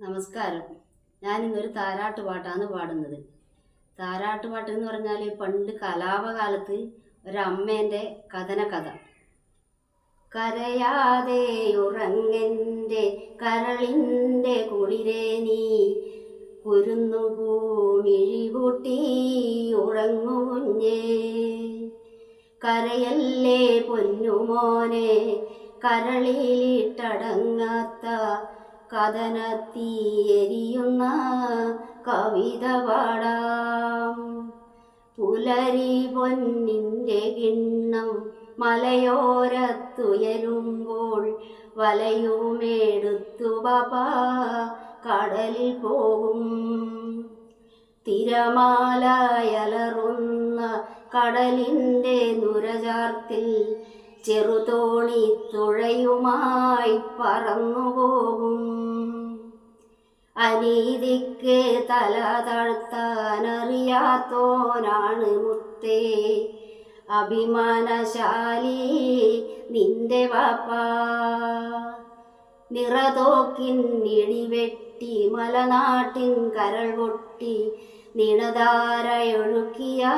നമസ്കാരം. ഞാനിന്നൊരു താരാട്ട് പാട്ടാണ് പാടുന്നത്. താരാട്ട് പാട്ട് എന്ന് പറഞ്ഞാൽ പണ്ട് കലാപകാലത്ത് ഒരമ്മേന്റെ കഥന കഥ കരയാതെ ഉറങ്ങന്റെ കരളിന്റെ കുളിരേ നീ കുരുന്നു പൂമിഴികൂട്ടി ഉറങ്ങു കുഞ്ഞേ കരയല്ലേ പൊന്നുമോനെ കരളിലിട്ടടങ്ങാത്ത കഥനത്തീയെരിയുന്ന കവിത പാടാം. പുലരി പൊന്നിന്റെ കിണ്ണം മലയോരത്തുയരുമ്പോൾ വലയുമെടുത്തു പാപ്പ കടലിൽ പോകും. തിരമാലയലറുന്ന കടലിന്റെ നുരചാർത്തിൽ ചെറുതോണി തുഴയുമായി പറന്നുപോകും. അനീതിക്ക് തല താഴ്ത്താനറിയാത്തോനാണ് മുത്തേ. അഭിമാനശാലി നിന്റെ വാപ്പ. നിറതോക്കിൻ ഇടിവെട്ടി മലനാട്ടിൻ കരൾ പൊട്ടി നിണധാരയൊഴുക്കിയ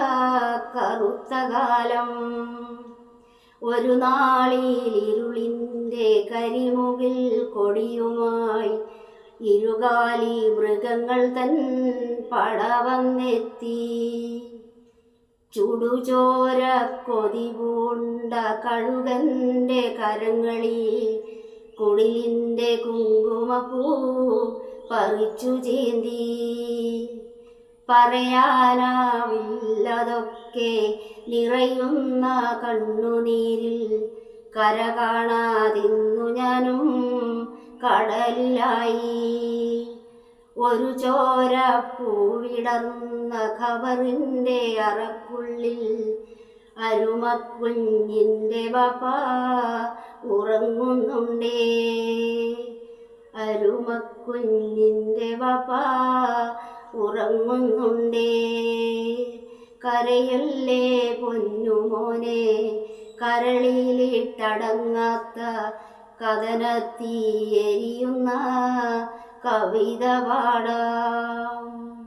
കറുത്ത കാലം. ഒരു നാളിൽ ഇരുളിന്റെ കരിമുകിൽ കൊടിയുമായി ഇരുകാലി മൃഗങ്ങൾ തൻ പടവന്നെത്തി. ചുടുചോര കൊതി പൂണ്ട കഴുകന്റെ കരങ്ങളിൽ കുടിലിന്റെ കുങ്കുമപ്പൂ പറിച്ചു ചീന്തി. പറയാനാവില്ലതൊക്കെ നിറയുന്ന കണ്ണുനീരിൽ കര കാണാതിന്നു ഞാനും കടലിലായി. ഒരു ചോര പൂവിടർന്ന ഖബറിന്റെ അറക്കുള്ളിൽ അരുമക്കുഞ്ഞിന്റെ പപ്പ ഉറങ്ങുന്നുണ്ടേ. അരുമക്കുഞ്ഞിന്റെ പപ്പ ഉറങ്ങുന്നുണ്ടേ കരയല്ലേ പൊന്നുമോനെ. കരളിലിട്ടടങ്ങാത്ത കഥനത്തീയെരിയുന്ന കവിത പാടാം.